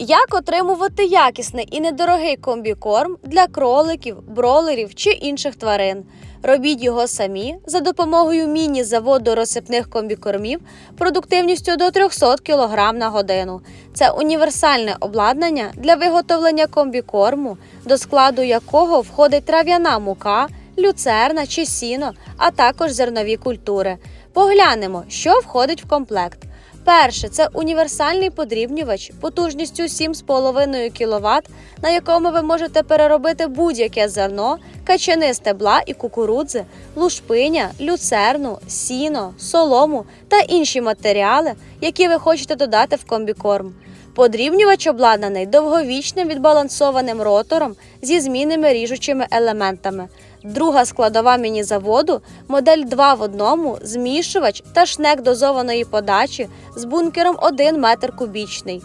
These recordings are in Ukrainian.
Як отримувати якісний і недорогий комбікорм для кроликів, бролерів чи інших тварин? Робіть його самі за допомогою міні-заводу розсипних комбікормів продуктивністю до 300 кг на годину. Це універсальне обладнання для виготовлення комбікорму, до складу якого входить трав'яна мука, люцерна чи сіно, а також зернові культури. Поглянемо, що входить в комплект. Перше це універсальний подрібнювач потужністю 7,5 кВт, на якому ви можете переробити будь-яке зерно, качани стебла і кукурудзи, лушпиня, люцерну, сіно, солому та інші матеріали, які ви хочете додати в комбікорм. Подрібнювач обладнаний довговічним відбалансованим ротором зі змінними ріжучими елементами. Друга складова міні-заводу – модель 2 в одному, змішувач та шнек дозованої подачі з бункером 1 метр кубічний.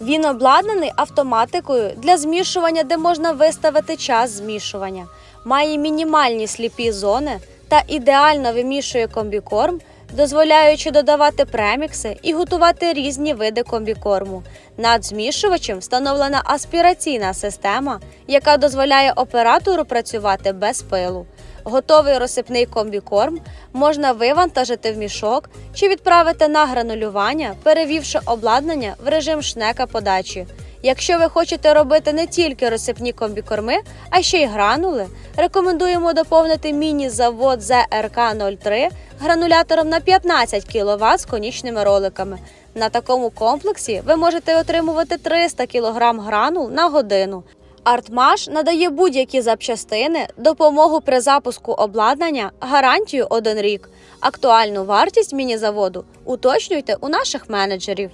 Він обладнаний автоматикою для змішування, де можна виставити час змішування, має мінімальні сліпі зони та ідеально вимішує комбікорм, дозволяючи додавати премікси і готувати різні види комбікорму. Над змішувачем встановлена аспіраційна система, яка дозволяє оператору працювати без пилу. Готовий розсипний комбікорм можна вивантажити в мішок чи відправити на гранулювання, перевівши обладнання в режим шнека подачі. Якщо ви хочете робити не тільки розсипні комбікорми, а ще й гранули, рекомендуємо доповнити міні-завод ЗРК-03 гранулятором на 15 кВт з конічними роликами. На такому комплексі ви можете отримувати 300 кг гранул на годину. Артмаш надає будь-які запчастини, допомогу при запуску обладнання, гарантію 1 рік. Актуальну вартість міні-заводу уточнюйте у наших менеджерів.